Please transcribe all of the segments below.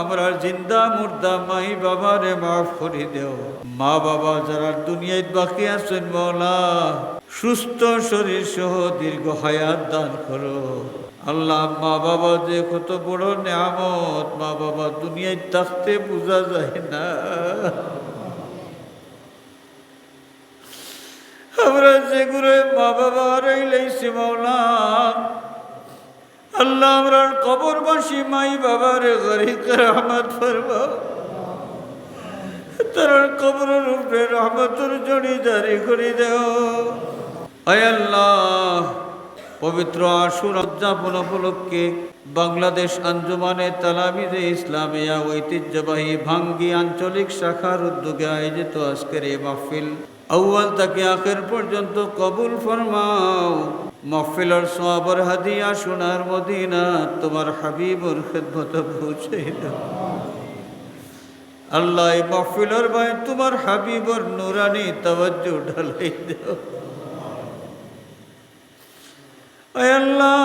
আমরা জিন্দা মুর্দা মাই বাবারে মাফ করে দেও। মা বাবা যারা দুনিয়ায় বাকি আছেন মৌলা, সুস্থ শরীর সহ দীর্ঘ হায়াত দান করো। আল্লাহ, মা বাবা যে কত বড় নিয়ামত, মা বাবা দুনিয়ায় থাকতে বোঝা যায় না। আমরা যেগুলো মা বাবা রইলেছি মৌলা আল্লাহ আমরা কবরবাসী মাই বাবার গরিক রহমত ফরমা তার উপরে রহমতের জড়ি জারি করে দেও। আল্লাহ, পবিত্র আশুর উদযাপন উপলক্ষে বাংলাদেশ আঞ্জুমানে তালামিদে ইসলামিয়া ঐতিহ্যবাহী ভাঙ্গি আঞ্চলিক শাখার উদ্যোগে আয়োজিত আজকের এই মাহফিল। আউ্য়াল তাকে আখের পর্যন্ত কবুল ফরমাও। মহফিলর সোয়াবর হাদিয়া সোনার মদিনা তোমার হাবিবর খেদমত পৌঁছে আল্লাহ এই মহফিলর ভাই তোমার হাবিবর নুরানি তবজ্জু ঢালাই দাও। আল্লাহ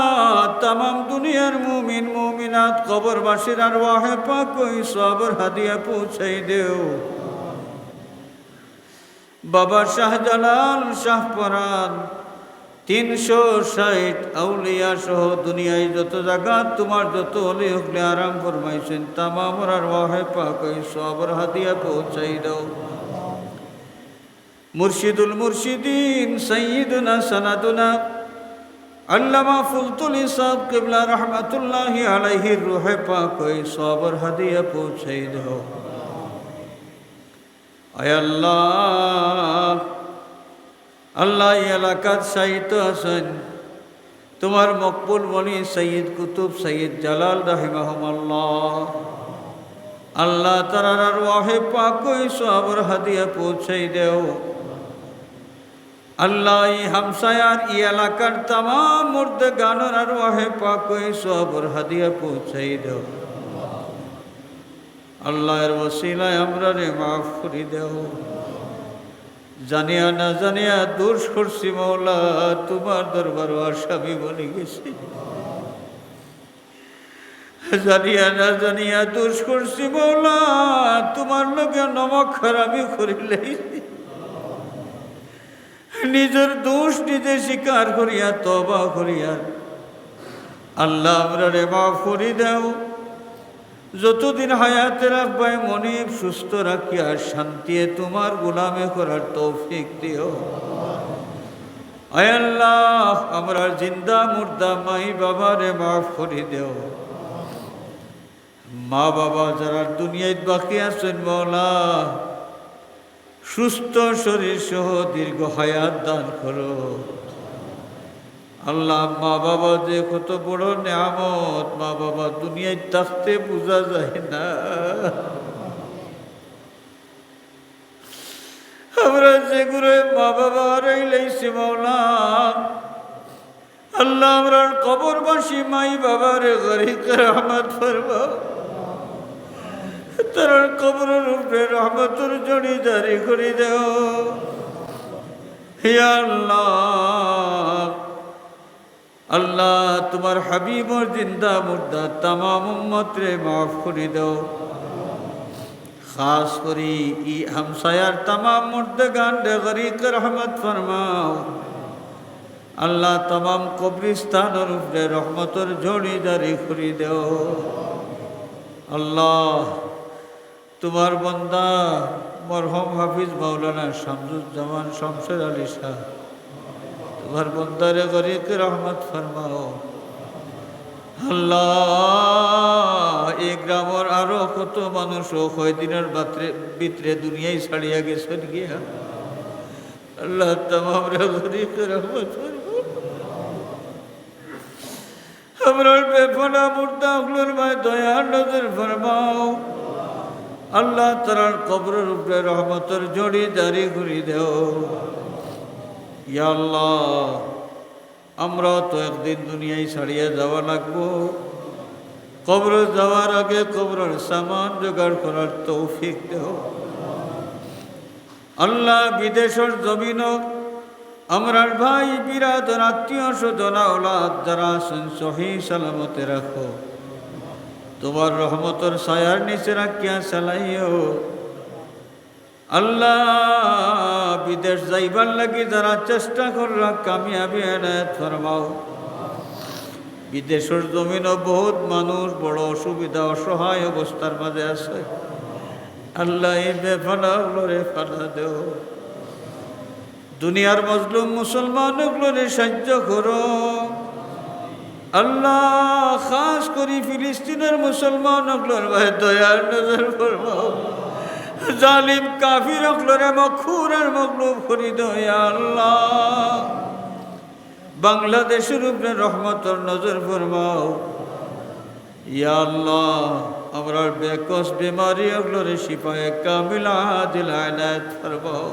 তাম দুনিয়ার মুমিন, মুমিনাত কবরবাসীর আর ওয়াহে পাক সবর হাদিয়া পৌঁছাই দেও। বাবা শাহজালাল শাহপরান তিনশো ষাট আউলিয়া সহ দুনিয়ায় যত জায়গা তোমার যত অলি হকলে আরাম ফরমাইছেন তামামর আর ওয়াহে পাক ওই সবর হাদিয়া পৌঁছাই দাও। মুর্শিদুল মুর্শিদিন সৈয়দনা সনাদুনা, আল্লামা ফুলতুলি সাহ কিবলা রহমতুল্লাহ আলাইহির রুহে পাক ওই সবর হাদিয়া পৌঁছাই দাও। আয় আল্লাহ আল্লাহ এলাকার সাহিত্য আছেন। তোমার মকবুল মনি সৈয়দ কুতুব সৈয়দ জালাল রাহিমাহম আল্লাহ তারার ওয়াহে পাক ওই সবর হাদিয়া পৌঁছাই দেও। আল্লাহ হামসায়ার এই এলাকার তাম মুর্দে গানোর আর ওয়াহে পাক ওই সবর হাদিয়া পৌঁছাই দেও। আল্লাহর ওসিলায় আমরা রে মাফ করি দেও। জানিয়া না জানিয়া দোষ করছি মৌলা, তোমার দরবার আসামি বলে গেছি। জানিয়া না জানিয়া দোষ করছি মৌলা, তোমার লোকে নমক খারাপি করিলেই। নিজের দোষ নিজে স্বীকার করিয়া তবা করিয়া, আল্লাহ আমরা রে মাফ করি দাও। যতদিন হায়াতে রাখবাই মনে সুস্থ রাখিয়া শান্তিয়ে তোমার গোলামে করার তৌফিক দিও। আয় আল্লাহ, আমরা জিন্দা মুর্দা মাই বাবারে মাফ করে দেও। মা বাবা যারা দুনিয়ায় বাকি আছেন মৌলা, সুস্থ শরীর সহ দীর্ঘ হায়াত দান করো। আল্লাহ মা বাবা যে কত বড় নিয়ামত, মা বাবা দুনিয়ায় থাকতে বোঝা যায় না। আমরা যেগুলো মা বাবা রইলেছি মৌলা আল্লাহ আমরা কবরবাসী মাই বাবার গরিক রহমত ফরমা তার কবরের উপরে রহমতের জড়ি জারি করে দেও। হে আল্লাহ। আল্লাহ, তোমার হাবিবর জিন্দা মুর্দা তামাম উম্মতরে মাফ করে দাও। খাস করি ই হামসায়ার তামাম মুর্দে গান্ডে গরিক রহমত ফরমাও। আল্লাহ, তামাম কবরিস্তানের উপরে রহমতর ঝড়ি জারি করে দেও। আল্লাহ, তোমার বন্দা মরহম হাফিজ মাওলানা শামসুজ্জামান শমশের আলী শাহ। তোমার বন্দারে গরিকে রহমত ফরমাও। আল্লাহ, এই গ্রামের আরও কত মানুষ কয়দিনের বাত্রে, ভিতরে দুনিয়ায় ছাড়িয়া গেছেন গিয়া। আল্লাহ তোমার গরিকে রহমত ফরমাও। আমরা বেফনা মুর্দা হলোর মায় দয়া নজর ফরমাও। আল্লাহ তার কবরের উপরে রহমতের জড়ি জারি করি দেও। ইয়া আল্লাহ, আমরা তো একদিন দুনিয়ায় ছাড়িয়ে যাওয়া লাগবো। কবর যাওয়ার আগে কবরের সামান জোগাড় করার তৌফিক দেহ আল্লাহ বিদেশের জমিন আমরার ভাই বিরাদর আত্মীয় স্বজনা ওলাদ যারা আছেন, সহি সালামতে রাখো। তোমার রহমতর ছায়ার নিচে রাখিয়া চালাইও। আল্লাহ, বিদেশ যাইবার লাগি যারা চেষ্টা কররা কামিয়াবি এনায়ত ফরমাও। বিদেশের জমিনও বহুত মানুষ বড় অসুবিধা, অসহায় অবস্থার মাঝে আছে। আল্লাহ এই বেফানা রে ফানা দেও। দুনিয়ার মজলুম মুসলমানগুলোরে সাহায্য করো। আল্লাহ, খাস করি ফিলিস্তিনের মুসলমানগুলোর ভাই দয়ার নজর ফরমাও। জালিম কাফির অকলরে মগলুব করি দয়া আল্লাহ। বাংলাদেশের উপরে রহমতর নজর ফরমাও। ইয়া আল্লাহ, আমরা বেকস বেমারি অগলরে শিপায়ে কামিলা দিল আয়নাত ফরমাও।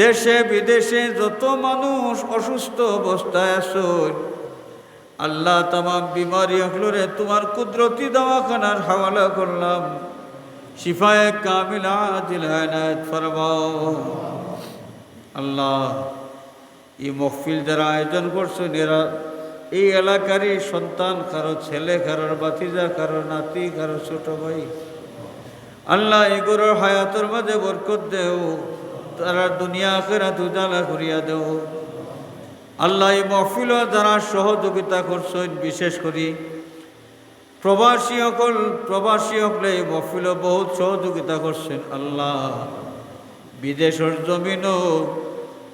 দেশে বিদেশে যত মানুষ অসুস্থ অবস্থায় আসুন আল্লাহ তামাম বিমারি অগলরে তোমার কুদরতি দাওয়াখানার হাওয়ালা করলাম। শিফায়ে কামিলা আয়নাত ফরমাও। আল্লাহ, এই মহফিল যারা আয়োজন করছেন, এরা এই এলাকারই সন্তান, কারও ছেলে কারোর বাতিজা কারও নাতি, কারও ছোট ভাই। আল্লাহ এগুলোর হায়াতের মাঝে বরকত দেও, তারা দুনিয়া আখেরা দুজালা করিয়া দেও। আল্লাহ এই মহফিল যারা সহযোগিতা করছেন, বিশেষ করি প্রবাসী সকল প্রবাসী সকলে এই মহফিল বহুত সহযোগিতা করছেন। আল্লাহ। বিদেশের জমিনও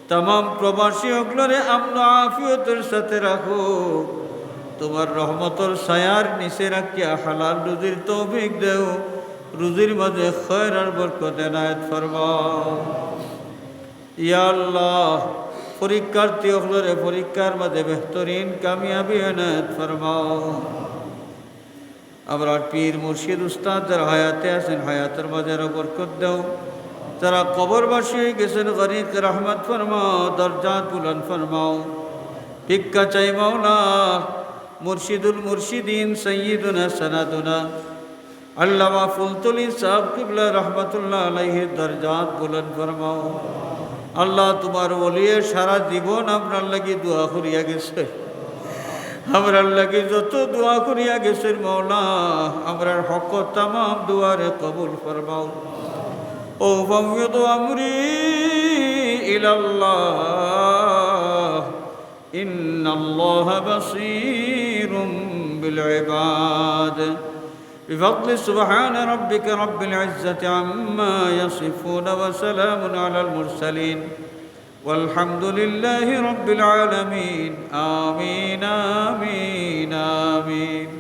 তাম প্রবাসী সকলরে আমন আফিয়তের সাথে রাখো তোমার রহমতর ছায়ার নিচে রাখিয়া হালাল রুজির তৌফিক দেও। রুজির মাঝে খয়ের আর বরকত এনায়ত ফরমাও। ইয়া আল্লাহ, পরীক্ষার্থী সকলরে পরীক্ষার মাঝে বেহতরিন, কামিয়াবি এনায়ত ফরমাও। আমরা পীর মুর্শিদ উস্তাদ যারা হায়াতে আছেন, হায়াতের আরও বরকত দেও। যারা কবরবাসী হয়ে গেছেন গরিক রহমত ফরমাও, দরজাত বুলন ফরমাও। ভিক্ষা চাই মাওলা, মুর্শিদুল মুর্শিদিন সৈয়দুনা সনাদুনা। আল্লামা ফুলতুলি সাহ কিবলা, রহমতুল্লাহ আলাইহির দরজাত বুলন ফরমাও। আল্লাহ তোমার বলিয়ে সারা জীবন আপনার লাগি দোয়া করিয়া গেছে। আমরার লাগি যত দোয়া করিয়া গেছেন মৌলা আমরার হক তাম দুয়ারে কবুল ফরমাও أفوض أمري إلى الله إن الله بصير بالعباد بفضل سبحان ربك رب العزة عما يصفون وسلام على المرسلين والحمد لله رب العالمين. آمين آمين آمين.